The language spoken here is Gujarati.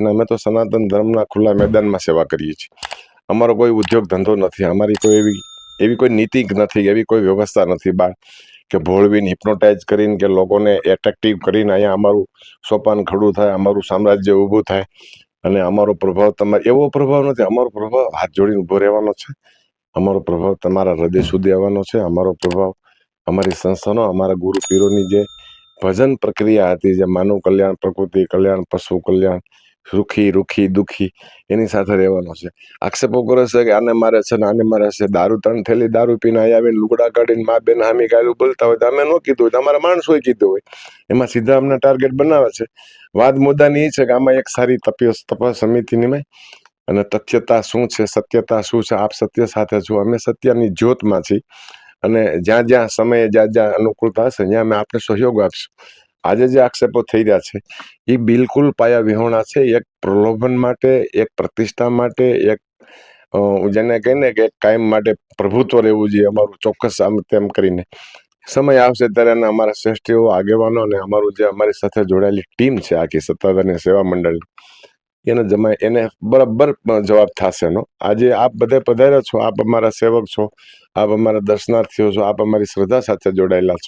અને અમે તો સનાતન ધર્મના ખુલ્લા મેદાનમાં સેવા કરીએ છીએ. અમારો કોઈ ઉદ્યોગ ધંધો નથી, અમારી કોઈ એવી એવી કોઈ નીતિ નથી, એવી કોઈ વ્યવસ્થા નથી બહાર કે ભોળવીને હિપ્નોટાઇઝ કરીને કે લોકોને એટ્રેક્ટિવ કરીને અહીંયા અમારું સોપાન ખડું થાય, અમારું સામ્રાજ્ય ઊભું થાય. અને અમારો પ્રભાવ તમારે એવો પ્રભાવ નથી, અમારો પ્રભાવ હાથ જોડીને ઊભો રહેવાનો છે. અમારો પ્રભાવ તમારા હૃદય સુધી આવવાનો છે, અમારો પ્રભાવ અમારી સંસ્થાનો, અમારા ગુરુ પીરોની જે ભજન પ્રક્રિયા હતી, જે માનવ કલ્યાણ, પ્રકૃતિ કલ્યાણ, પશુ કલ્યાણ સુખી રૂખી, દુઃખી એની સાથે રહેવાનો છે. આક્ષેપો કરે છે કે આને મારે છે ને આને મારે છે. દારૂ ત્રણ થેલી દારૂ પીને અહીં આવીને લુગડા કાઢીને મા બેન હામી ગાયલું બોલતા હોય તો અમે ન કીધું હોય તો અમારા માણસોએ કીધું હોય. એમાં સીધા અમને ટાર્ગેટ બનાવે છે. વાદ મુદ્દાની એ છે કે આમાં એક સારી તપસ તપાસ સમિતિની મેં. અને તથ્યતા શું છે, સત્યતા શું છે, આપ સત્ય સાથે છો. અમે સત્યની જ્યોતમાં છીએ. અને જ્યાં જ્યાં સમયે જ્યાં જ્યાં અનુકૂળતા હશે, ત્યાં અમે આપને સહયોગ આપશું. આજે જે આક્ષેપો થઈ રહ્યા છે એ બિલકુલ પાયા વિહોણા છે. એક પ્રલોભન માટે, એક પ્રતિષ્ઠા માટે, એક જેને કહીને કે કાયમ માટે પ્રભુત્વ રહેવું જોઈએ, અમારું ચોક્કસ આમ તેમ કરીને. સમય આવશે ત્યારે અમારા શ્રેષ્ઠીઓ, આગેવાનો અને અમારું જે અમારી સાથે જોડાયેલી ટીમ છે, આખી સત્તાધારની સેવા મંડળ, એને જમાય એને બરાબર જવાબ થશે એનો. આજે આપ બધે પધાર્યા છો, આપ અમારા સેવક છો, આપ અમારા દર્શનાર્થીઓ છો, આપ અમારી શ્રદ્ધા સાથે જોડાયેલા છો.